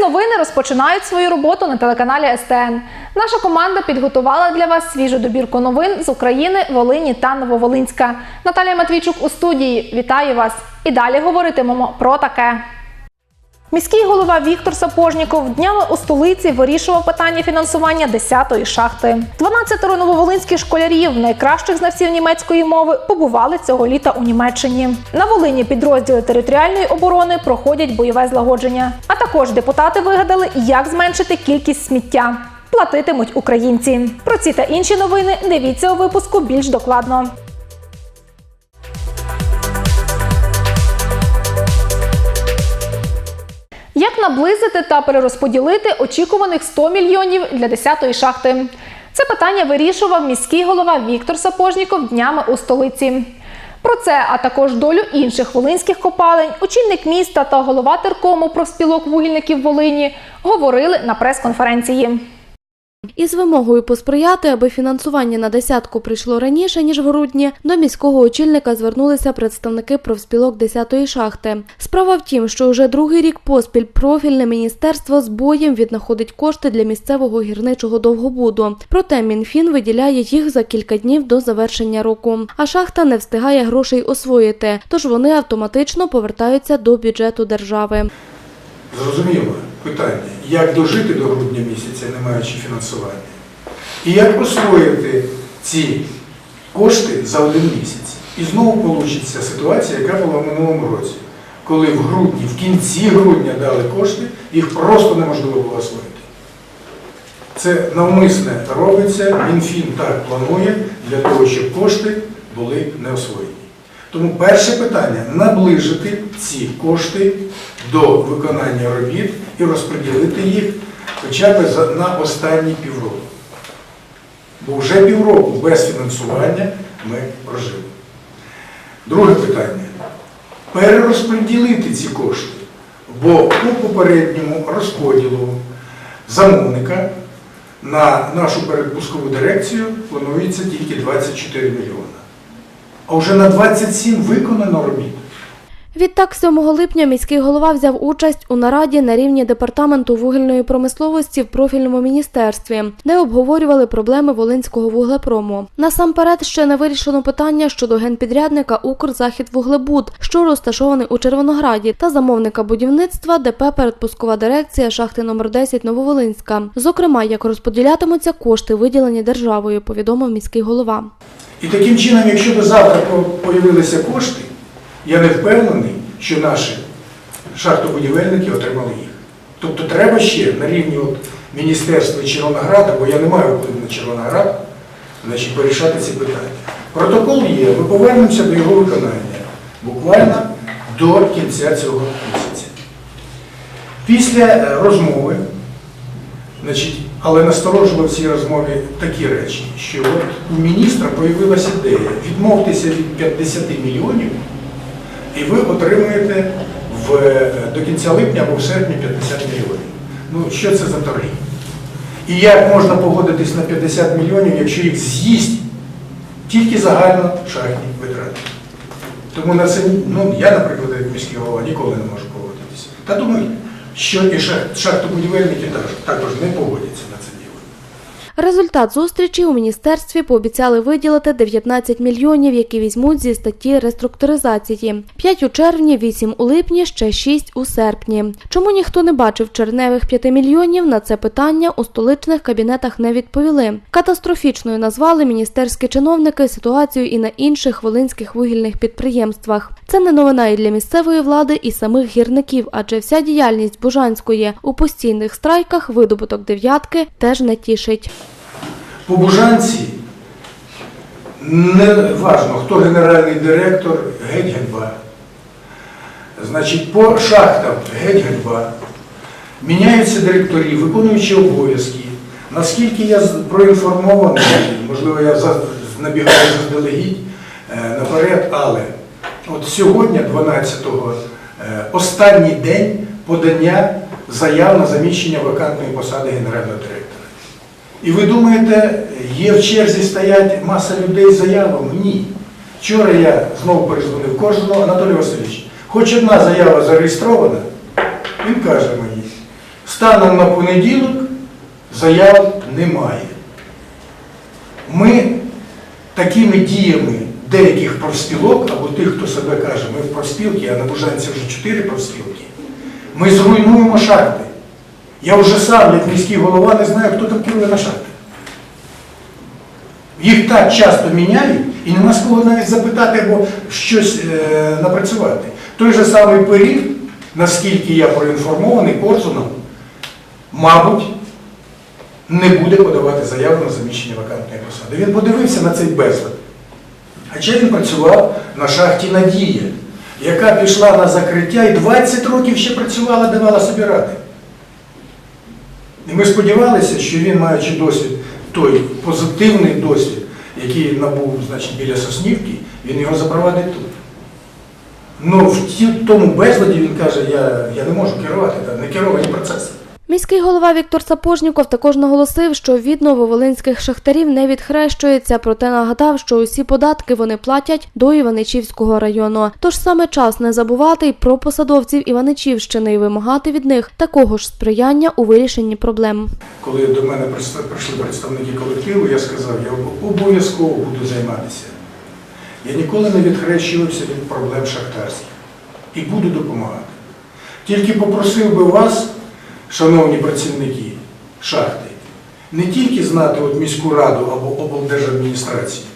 новини розпочинають свою роботу на телеканалі СТН. Наша команда підготувала для вас свіжу добірку новин з України, Волині та Нововолинська. Наталія Матвійчук у студії. Вітаю вас! І далі говоритимемо про таке. Міський голова Віктор Сапожніков днями у столиці вирішував питання фінансування 10-ї шахти. 12 нововолинських школярів, найкращих знавців німецької мови, побували цього літа у Німеччині. На Волині підрозділи територіальної оборони проходять бойове злагодження. А також депутати вигадали, як зменшити кількість сміття. Платитимуть українці. Про ці та інші новини дивіться у випуску більш докладно. Наблизити та перерозподілити очікуваних 100 мільйонів для 10-ї шахти? Це питання вирішував міський голова Віктор Сапожніков днями у столиці. Про це, а також долю інших волинських копалень, очільник міста та голова теркому профспілок вугільників Волині говорили на прес-конференції. Із вимогою посприяти, аби фінансування на десятку прийшло раніше ніж в грудні, до міського очільника звернулися представники профспілок 10-ї шахти. Справа в тім, що вже другий рік поспіль профільне міністерство з боєм віднаходить кошти для місцевого гірничого довгобуду. Проте Мінфін виділяє їх за кілька днів до завершення року. А шахта не встигає грошей освоїти, тож вони автоматично повертаються до бюджету держави. Зрозуміло питання, як дожити до грудня місяця, не маючи фінансування, і як освоїти ці кошти за один місяць. І знову вийде ситуація, яка була в минулому році, коли в грудні, в кінці грудня дали кошти, їх просто неможливо було освоїти. Це навмисне робиться, Мінфін так планує для того, щоб кошти були не освоєні. Тому перше питання наближити ці кошти до виконання робіт і розподілити їх хоча б на останні півроку. Бо вже півроку без фінансування ми прожили. Друге питання. Перерозподілити ці кошти, бо у попередньому розподілу замовника на нашу передпускову дирекцію планується тільки 24 мільйони. А вже на 27 виконано робіт. Відтак, 7 липня міський голова взяв участь у нараді на рівні департаменту вугільної промисловості в профільному міністерстві, де обговорювали проблеми Волинського вуглепрому. Насамперед ще не вирішено питання щодо генпідрядника «Укрзахідвуглебуд», що розташований у Червонограді, та замовника будівництва ДП «Передпускова дирекція шахти номер 10 Нововолинська. Зокрема, як розподілятимуться кошти, виділені державою, повідомив міський голова. І таким чином, якщо до завтра появилися кошти, я не впевнений, що наші шахтобудівельники отримали їх. Тобто треба ще на рівні от Міністерства Червонограда, бо я не маю впливу на Червоноград, значить, порішати ці питання. Протокол є, ми повернемося до його виконання буквально до кінця цього місяця. Після е, розмови, значить, але насторожили в цій розмові такі речі, що от у міністра появилася ідея відмовтеся від 50 мільйонів, і ви отримуєте в, до кінця липня або в серпні 50 мільйонів. Ну, що це за торги? І як можна погодитись на 50 мільйонів, якщо їх з'їсть тільки загально шахтні витрати? Тому на це, ну, я, наприклад, як міський голова, ніколи не можу погодитися. Та думаю, що і шах- шахтобудівельники також, не погодяться. Результат зустрічі у міністерстві пообіцяли виділити 19 мільйонів, які візьмуть зі статті реструктуризації. 5 у червні, 8 у липні, ще 6 у серпні. Чому ніхто не бачив черневих 5 мільйонів, на це питання у столичних кабінетах не відповіли. Катастрофічною назвали міністерські чиновники ситуацію і на інших волинських вугільних підприємствах. Це не новина і для місцевої влади, і самих гірників, адже вся діяльність Бужанської у постійних страйках видобуток дев'ятки теж не тішить. По Бужанці не важно, хто генеральний директор, геть ганьба. Значить, по шахтам геть ганьба. Міняються директорі, виконуючі обов'язки. Наскільки я проінформований, можливо, я набігаю заздалегідь е, наперед, але от сьогодні, 12-го, е, останній день подання заяв на заміщення вакантної посади генерального директора. І ви думаєте, є в черзі стоять маса людей з заявами? Ні. Вчора я знову перезвонив кожного Анатолій Васильович. Хоч одна заява зареєстрована, він каже мені, Станом на понеділок заяв немає. Ми такими діями деяких профспілок, або тих, хто себе каже, ми в профспілки, а на Бужанці вже чотири профспілки, ми зруйнуємо шахти. Я вже сам, як міський голова, не знаю, хто там керує на шахти. Їх так часто міняють, і нема з кого навіть запитати або щось е, напрацювати. Той же самий пиріг, наскільки я проінформований Корзуном, мабуть, не буде подавати заяву на заміщення вакантної посади. Він подивився на цей безлад. Хоча він працював на шахті Надія, яка пішла на закриття і 20 років ще працювала, давала собі ради. І ми сподівалися, що він, маючи досвід, той позитивний досвід, який набув значить, біля Соснівки, він його запровадить тут. Ну, в тому безладі він каже, я, я не можу керувати, не керовані процеси. Міський голова Віктор Сапожніков також наголосив, що від нововолинських шахтарів не відхрещується, проте нагадав, що усі податки вони платять до Іваничівського району. Тож саме час не забувати й про посадовців Іваничівщини і вимагати від них такого ж сприяння у вирішенні проблем. Коли до мене прийшли представники колективу, я сказав, я обов'язково буду займатися. Я ніколи не відхрещувався від проблем шахтарських і буду допомагати. Тільки попросив би вас, шановні працівники шахти, не тільки знати от міську раду або облдержадміністрацію,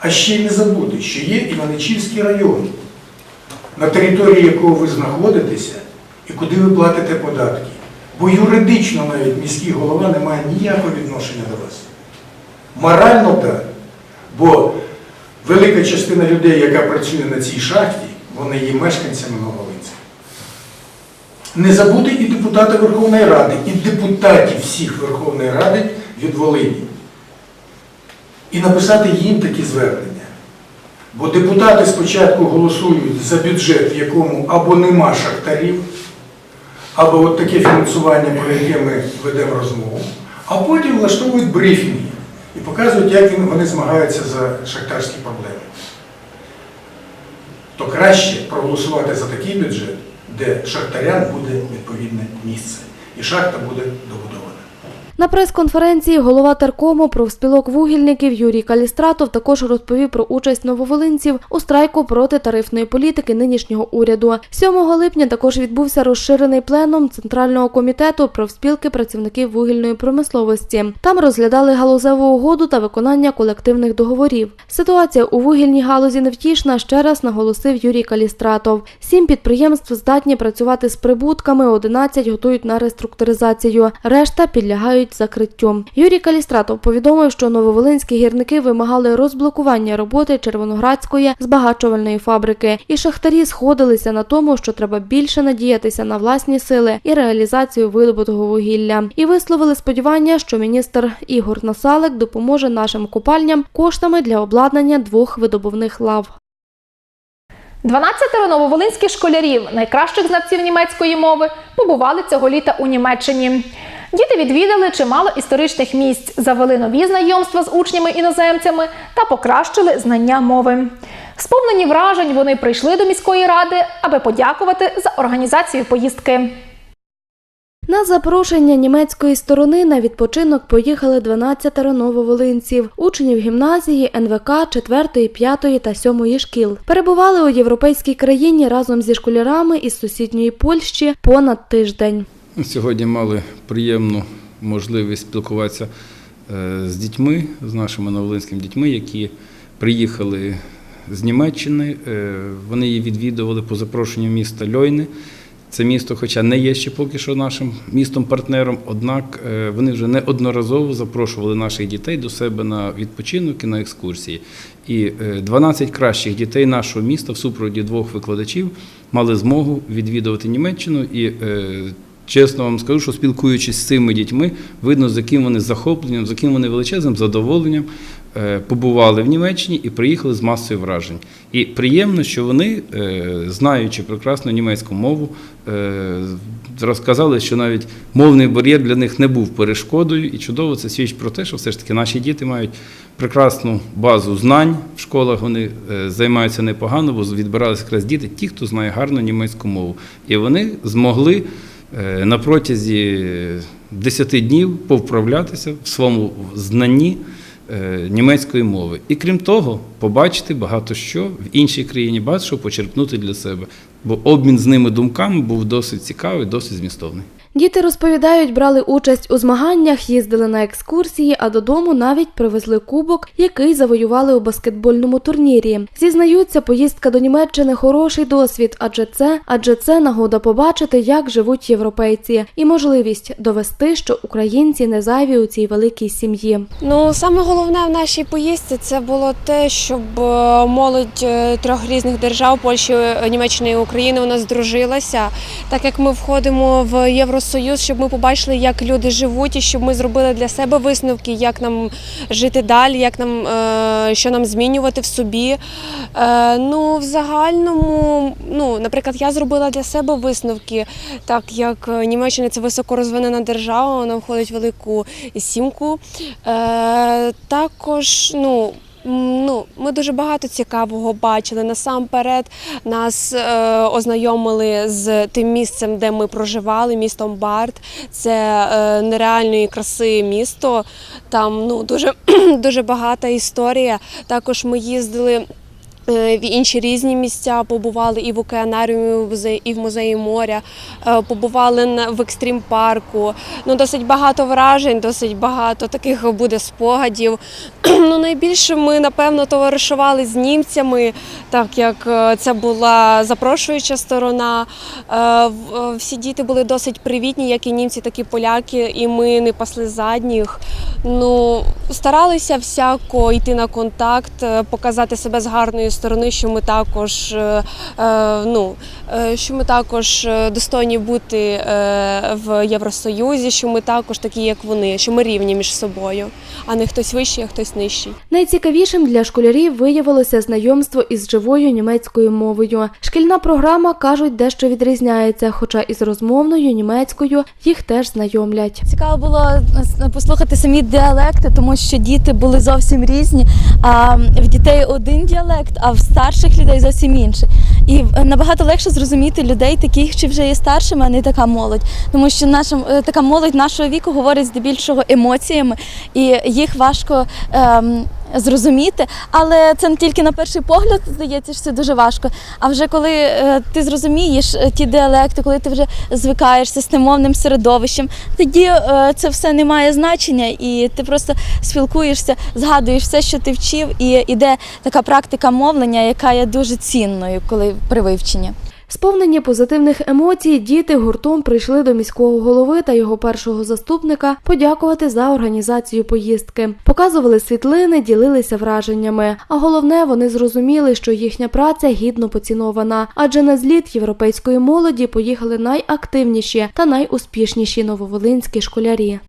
а ще й не забути, що є Іваничівський район, на території якого ви знаходитеся і куди ви платите податки. Бо юридично навіть міський голова не має ніякого відношення до вас. Морально так. Бо велика частина людей, яка працює на цій шахті, вони є мешканцями Новолинця. Не забути і депутата Верховної Ради, і депутатів всіх Верховної Ради від Волині. І написати їм такі звернення. Бо депутати спочатку голосують за бюджет, в якому або нема шахтарів, або от таке фінансування, про яке ми ведемо розмову, а потім влаштовують брифінги і показують, як вони змагаються за шахтарські проблеми. То краще проголосувати за такий бюджет, де шахтарям буде відповідне місце, і шахта буде добудована. На прес-конференції голова теркому профспілок вугільників Юрій Калістратов також розповів про участь нововолинців у страйку проти тарифної політики нинішнього уряду. 7 липня також відбувся розширений пленум Центрального комітету профспілки працівників вугільної промисловості. Там розглядали галузеву угоду та виконання колективних договорів. Ситуація у вугільній галузі невтішна, ще раз наголосив Юрій Калістратов. Сім підприємств здатні працювати з прибутками, 11 готують на реструктуризацію, решта підлягають закриттю. Юрій Калістратов повідомив, що нововолинські гірники вимагали розблокування роботи Червоноградської збагачувальної фабрики, і шахтарі сходилися на тому, що треба більше надіятися на власні сили і реалізацію видобутого вугілля. І висловили сподівання, що міністр Ігор Насалик допоможе нашим копальням коштами для обладнання двох видобувних лав. 12 нововолинських школярів, найкращих знавців німецької мови, побували цього літа у Німеччині. Діти відвідали чимало історичних місць, завели нові знайомства з учнями-іноземцями та покращили знання мови. Сповнені вражень вони прийшли до міської ради, аби подякувати за організацію поїздки. На запрошення німецької сторони на відпочинок поїхали 12 нововолинців, учнів гімназії, НВК 4, 5 та 7 шкіл. Перебували у європейській країні разом зі школярами із сусідньої Польщі понад тиждень. Сьогодні мали приємну можливість спілкуватися е, з дітьми, з нашими новолинськими дітьми, які приїхали з Німеччини. Е, Вони її відвідували по запрошенню міста Льойни. Це місто, хоча не є ще поки що нашим містом-партнером, однак е, вони вже неодноразово запрошували наших дітей до себе на відпочинок і на екскурсії. І е, 12 кращих дітей нашого міста в супроводі двох викладачів мали змогу відвідувати Німеччину і Чесно вам скажу, що спілкуючись з цими дітьми, видно, з яким вони захопленням, з яким вони величезним задоволенням е, побували в Німеччині і приїхали з масою вражень. І приємно, що вони, е, знаючи прекрасну німецьку мову, е, розказали, що навіть мовний бар'єр для них не був перешкодою, і чудово це свідчить про те, що все ж таки наші діти мають прекрасну базу знань в школах. Вони займаються непогано, бо відбиралися якраз діти, ті, хто знає гарно німецьку мову. І вони змогли на протязі 10 днів повправлятися в своєму знанні е, німецької мови. І крім того, побачити багато що в іншій країні, що почерпнути для себе. Бо обмін з ними думками був досить цікавий, досить змістовний. Діти розповідають, брали участь у змаганнях, їздили на екскурсії, а додому навіть привезли кубок, який завоювали у баскетбольному турнірі. Зізнаються, поїздка до Німеччини хороший досвід, адже це, адже це нагода побачити, як живуть європейці, і можливість довести, що українці не зайві у цій великій сім'ї. Ну, саме головне в нашій поїздці це було те, щоб е, молодь е, трьох різних держав Польщі, Німеччини і України вона здружилася. Так як ми входимо в Євросоюз, щоб ми побачили, як люди живуть, і щоб ми зробили для себе висновки, як нам жити далі, як нам е, що нам змінювати в собі. Е, Ну, в загальному, ну, наприклад, я зробила для себе висновки, так як е, Німеччина це високорозвинена держава, вона входить в велику сімку. Також, ну. Ну, ми дуже багато цікавого бачили. Насамперед нас е, ознайомили з тим місцем, де ми проживали, містом Барт. Це е, нереальної краси місто. Там ну дуже дуже багата історія. Також ми їздили. Е, В інші різні місця побували і в океанаріумі, і в музеї- моря, е, побували в екстрім парку. Ну, досить багато вражень, досить багато таких буде спогадів. Ну, найбільше ми, напевно, товаришували з німцями, так як е, це була запрошуюча сторона. Всі діти були досить привітні, як і німці, так і поляки, і ми не пасли задніх. Ну, старалися всяко йти на контакт, показати себе з гарної сторони, що ми також, е, е, ну, е, що ми також достойні бути в Євросоюзі, що ми також такі, як вони, що ми рівні між собою, а не хтось вищий, а хтось нижчий. Найцікавішим для школярів виявилося знайомство із живою німецькою мовою. Шкільна програма кажуть дещо відрізняється, хоча із розмовною німецькою їх теж знайомлять. Цікаво було послухати самі діалекти, тому що діти були зовсім різні. А в дітей один діалект, а в старших людей зовсім інше. І е, набагато легше зрозуміти людей, таких, чи вже є старшими, а не така молодь. Тому що наша е, така молодь нашого віку говорить здебільшого емоціями, і їх важко. Ем, Зрозуміти, але це не тільки на перший погляд здається, що це дуже важко. А вже коли е, ти зрозумієш е, ті діалекти, коли ти вже звикаєшся з тим мовним середовищем, тоді е, це все не має значення, і ти просто спілкуєшся, згадуєш все, що ти вчив, і іде така практика мовлення, яка є дуже цінною, коли при вивченні. Сповнені позитивних емоцій, діти гуртом прийшли до міського голови та його першого заступника подякувати за організацію поїздки. Показували світлини, ділилися враженнями. А головне, вони зрозуміли, що їхня праця гідно поцінована, адже на зліт європейської молоді поїхали найактивніші та найуспішніші нововолинські школярі.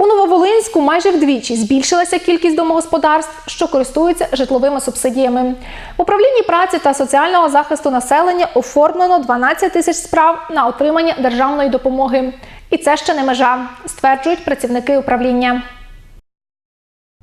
У Нововолинську майже вдвічі збільшилася кількість домогосподарств, що користуються житловими субсидіями. В управлінні праці та соціального захисту населення оформлено 12 тисяч справ на отримання державної допомоги. І це ще не межа, стверджують працівники управління.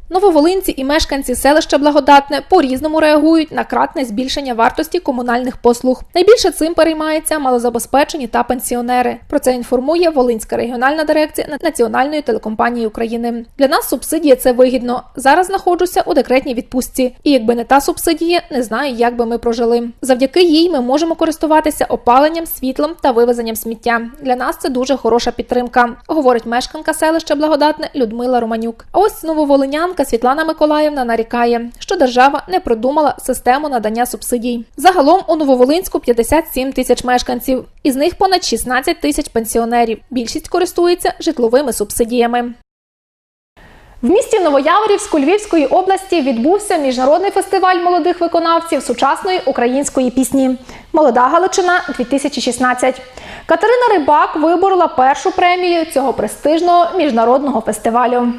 Нововолинці і мешканці селища Благодатне по-різному реагують на кратне збільшення вартості комунальних послуг. Найбільше цим переймаються малозабезпечені та пенсіонери. Про це інформує Волинська регіональна дирекція Національної телекомпанії України. Для нас субсидія це вигідно. Зараз знаходжуся у декретній відпустці, і якби не та субсидія, не знаю, як би ми прожили. Завдяки їй ми можемо користуватися опаленням, світлом та вивезенням сміття. Для нас це дуже хороша підтримка, говорить мешканка селища Благодатне Людмила Романюк. А ось нововолинянка Світлана Миколаївна нарікає, що держава не продумала систему надання субсидій. Загалом у Нововолинську 57 тисяч мешканців, із них понад 16 тисяч пенсіонерів. Більшість користується житловими субсидіями. В місті Новояворівську Львівської області відбувся міжнародний фестиваль молодих виконавців сучасної української пісні Молода Галичина 2016. Катерина Рибак виборола першу премію цього престижного міжнародного фестивалю.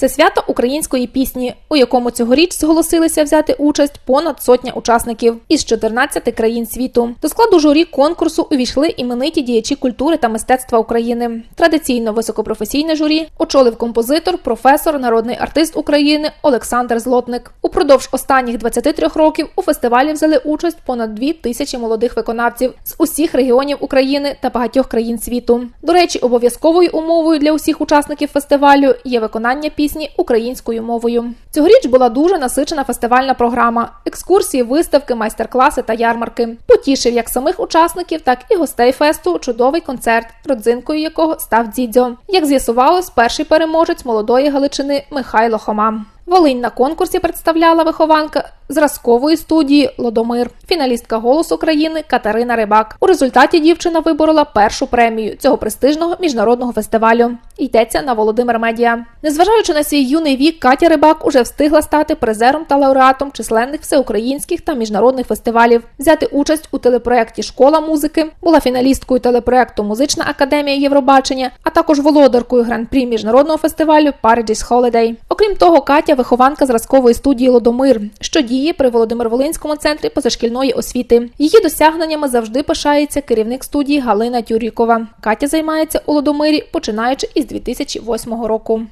Це свято української пісні, у якому цьогоріч зголосилися взяти участь понад сотня учасників із 14 країн світу. До складу журі конкурсу увійшли імениті діячі культури та мистецтва України. Традиційно високопрофесійне журі очолив композитор, професор, народний артист України Олександр Злотник. Упродовж останніх 23 років у фестивалі взяли участь понад 2 тисячі молодих виконавців з усіх регіонів України та багатьох країн світу. До речі, обов'язковою умовою для усіх учасників фестивалю є виконання пісні українською мовою. Цьогоріч була дуже насичена фестивальна програма: екскурсії, виставки, майстер-класи та ярмарки. Потішив як самих учасників, так і гостей фесту чудовий концерт, родзинкою якого став Дзідзьо. Як з'ясувалось, перший переможець молодої Галичини Михайло Хома. Волинь на конкурсі представляла вихованка зразкової студії Лодомир, фіналістка «Голос України Катерина Рибак. У результаті дівчина виборола першу премію цього престижного міжнародного фестивалю. Йдеться на Володимир Медіа. Незважаючи на свій юний вік, Катя Рибак уже встигла стати призером та лауреатом численних всеукраїнських та міжнародних фестивалів, взяти участь у телепроєкті Школа музики, була фіналісткою телепроєкту Музична академія Євробачення, а також володаркою гран-прі міжнародного фестивалю Paradise Holiday. Окрім того, Катя вихованка зразкової студії Лодомир, що діє при Володимир-Волинському центрі позашкільної освіти. Її досягненнями завжди пишається керівник студії Галина Тюрікова. Катя займається у Лодомирі починаючи із 2008 року.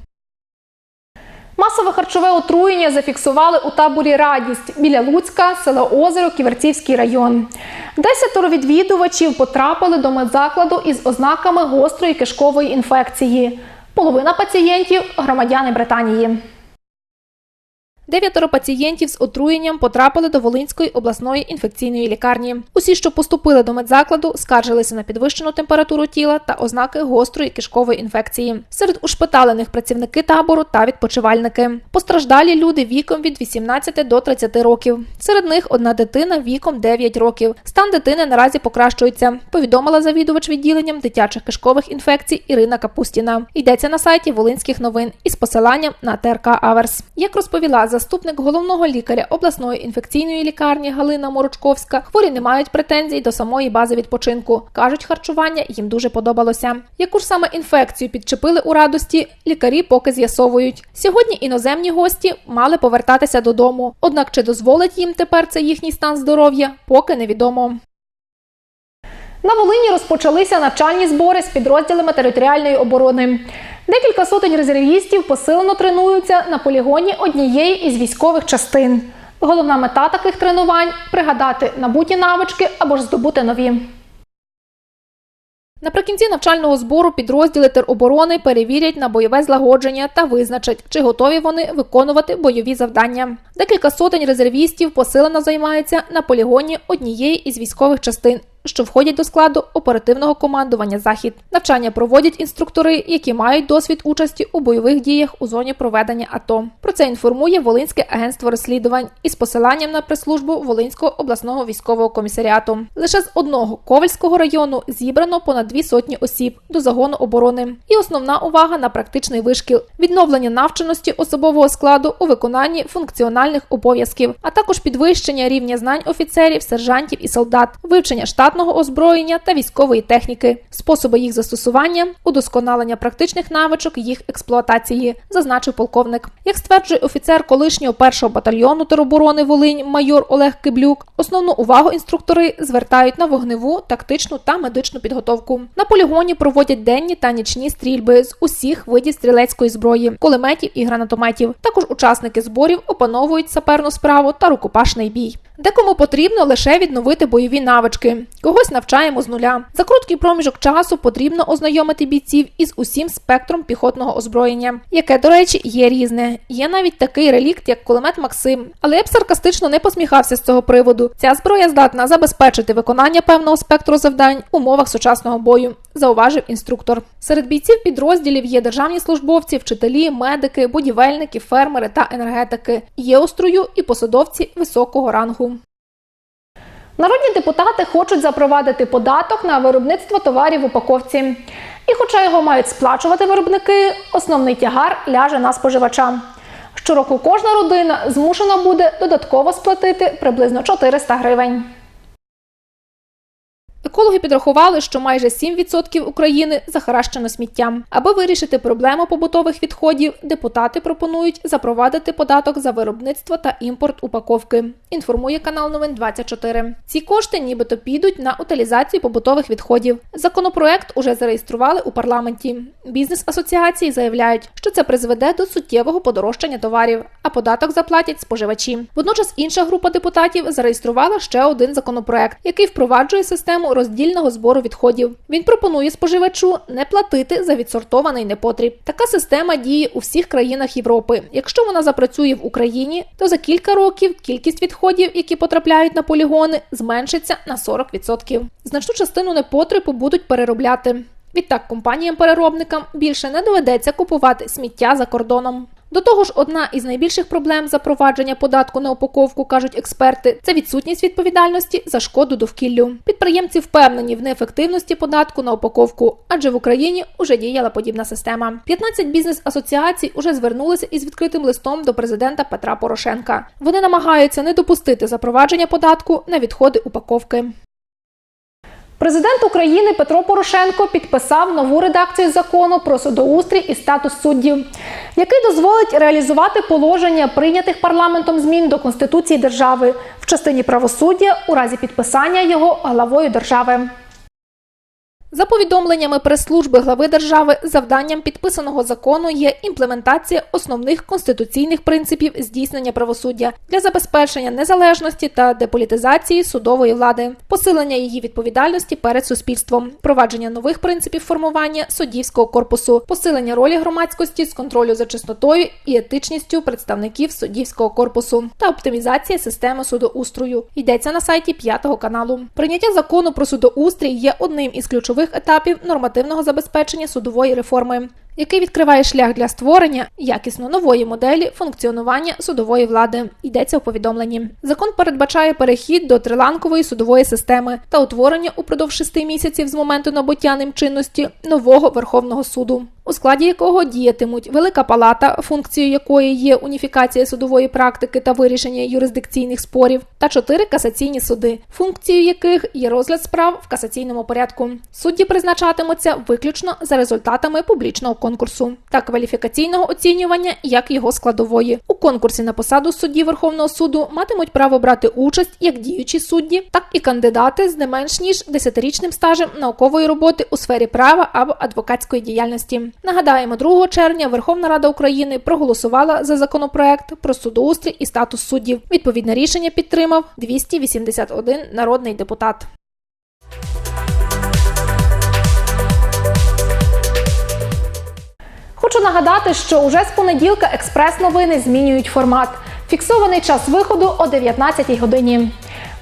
Масове харчове отруєння зафіксували у таборі Радість біля Луцька, село Озеро, Ківерцівський район. Десятеро відвідувачів потрапили до медзакладу із ознаками гострої кишкової інфекції. Половина пацієнтів громадяни Британії. Дев'ятеро пацієнтів з отруєнням потрапили до Волинської обласної інфекційної лікарні. Усі, що поступили до медзакладу, скаржилися на підвищену температуру тіла та ознаки гострої кишкової інфекції. Серед ушпиталених працівники табору та відпочивальники. Постраждалі люди віком від 18 до 30 років. Серед них одна дитина віком 9 років. Стан дитини наразі покращується. Повідомила завідувач відділенням дитячих кишкових інфекцій Ірина Капустіна. Йдеться на сайті Волинських новин із посиланням на ТРК Аверс. Як розповіла заступник головного лікаря обласної інфекційної лікарні Галина Морочковська, хворі не мають претензій до самої бази відпочинку. кажуть, харчування їм дуже подобалося. Яку ж саме інфекцію підчепили у радості, лікарі поки з'ясовують. Сьогодні іноземні гості мали повертатися додому. Однак чи дозволить їм тепер це їхній стан здоров'я, поки невідомо. На Волині розпочалися навчальні збори з підрозділами територіальної оборони. Декілька сотень резервістів посилено тренуються на полігоні однієї із військових частин. Головна мета таких тренувань пригадати набуті навички або ж здобути нові. Наприкінці навчального збору підрозділи тероборони перевірять на бойове злагодження та визначать, чи готові вони виконувати бойові завдання. Декілька сотень резервістів посилено займаються на полігоні однієї із військових частин, що входять до складу оперативного командування Захід. Навчання проводять інструктори, які мають досвід участі у бойових діях у зоні проведення АТО. Про це інформує Волинське агентство розслідувань із посиланням на прес-службу Волинського обласного військового комісаріату. Лише з одного Ковальського району зібрано понад дві сотні осіб до загону оборони. І основна увага на практичний вишкіл, відновлення навченості особового складу у виконанні функціональних обов'язків, а також підвищення рівня знань офіцерів, сержантів і солдат, вивчення штатного озброєння та військової техніки, способи їх застосування, удосконалення практичних навичок їх експлуатації, зазначив полковник. Як стверджує офіцер колишнього першого батальйону тероборони Волинь майор Олег Киблюк, основну увагу інструктори звертають на вогневу, тактичну та медичну підготовку. На полігоні проводять денні та нічні стрільби з усіх видів стрілецької зброї, кулеметів і гранатометів. Також учасники зборів опановують саперну справу та рукопашний бій. Декому потрібно лише відновити бойові навички, когось навчаємо з нуля. За короткий проміжок часу потрібно ознайомити бійців із усім спектром піхотного озброєння, яке, до речі, є різне. Є навіть такий релікт, як кулемет Максим. Але я б саркастично не посміхався з цього приводу. Ця зброя здатна забезпечити виконання певного спектру завдань в умовах сучасного бою. Зауважив інструктор. Серед бійців підрозділів є державні службовці, вчителі, медики, будівельники, фермери та енергетики. Є у строю і посадовці високого рангу. Народні депутати хочуть запровадити податок на виробництво товарів в упаковці. І хоча його мають сплачувати виробники, основний тягар ляже на споживача. Щороку кожна родина змушена буде додатково сплатити приблизно 400 гривень. Екологи підрахували, що майже 7% України захаращено сміттям. Аби вирішити проблему побутових відходів, депутати пропонують запровадити податок за виробництво та імпорт упаковки. Інформує канал Новин 24. Ці кошти нібито підуть на утилізацію побутових відходів. Законопроект уже зареєстрували у парламенті. Бізнес-асоціації заявляють, що це призведе до суттєвого подорожчання товарів, а податок заплатять споживачі. Водночас інша група депутатів зареєструвала ще один законопроект, який впроваджує систему роздільного збору відходів. Він пропонує споживачу не платити за відсортований непотріб. Така система діє у всіх країнах Європи. Якщо вона запрацює в Україні, то за кілька років кількість відходів, які потрапляють на полігони, зменшиться на 40%. Значну частину непотребу будуть переробляти. Відтак компаніям-переробникам більше не доведеться купувати сміття за кордоном. До того ж, одна із найбільших проблем запровадження податку на упаковку, кажуть експерти, це відсутність відповідальності за шкоду довкіллю. Підприємці впевнені в неефективності податку на упаковку, адже в Україні уже діяла подібна система. 15 бізнес-асоціацій уже звернулися із відкритим листом до президента Петра Порошенка. Вони намагаються не допустити запровадження податку на відходи упаковки. Президент України Петро Порошенко підписав нову редакцію закону про судоустрій і статус суддів, який дозволить реалізувати положення прийнятих парламентом змін до Конституції держави в частині правосуддя у разі підписання його главою держави. За повідомленнями прес-служби глави держави, завданням підписаного закону є імплементація основних конституційних принципів здійснення правосуддя для забезпечення незалежності та деполітизації судової влади, посилення її відповідальності перед суспільством, впровадження нових принципів формування суддівського корпусу, посилення ролі громадськості з контролю за чеснотою і етичністю представників суддівського корпусу та оптимізація системи судоустрою. Йдеться на сайті п'ятого каналу. Прийняття закону про судоустрій є одним із ключових етапів нормативного забезпечення судової реформи. Який відкриває шлях для створення якісно нової моделі функціонування судової влади, йдеться у повідомленні. Закон передбачає перехід до триланкової судової системи та утворення упродовж шести місяців з моменту набуття ним чинності нового Верховного суду, у складі якого діятимуть Велика Палата, функцією якої є уніфікація судової практики та вирішення юрисдикційних спорів, та чотири касаційні суди, функцією яких є розгляд справ в касаційному порядку. Судді призначатимуться виключно за результатами публічного конкурсу та кваліфікаційного оцінювання як його складової. У конкурсі на посаду судді Верховного суду матимуть право брати участь як діючі судді, так і кандидати з не менш ніж 10-річним стажем наукової роботи у сфері права або адвокатської діяльності. Нагадаємо, 2 червня Верховна Рада України проголосувала за законопроект про судоустрій і статус суддів. Відповідне рішення підтримав 281 народний депутат. Хочу нагадати, що уже з понеділка експрес-новини змінюють формат. Фіксований час виходу о 19 годині.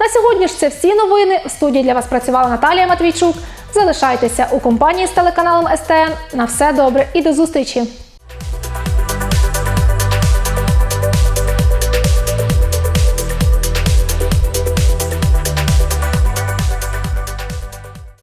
На сьогодні ж це всі новини. В студії для вас працювала Наталія Матвійчук. Залишайтеся у компанії з телеканалом СТН. На все добре і до зустрічі!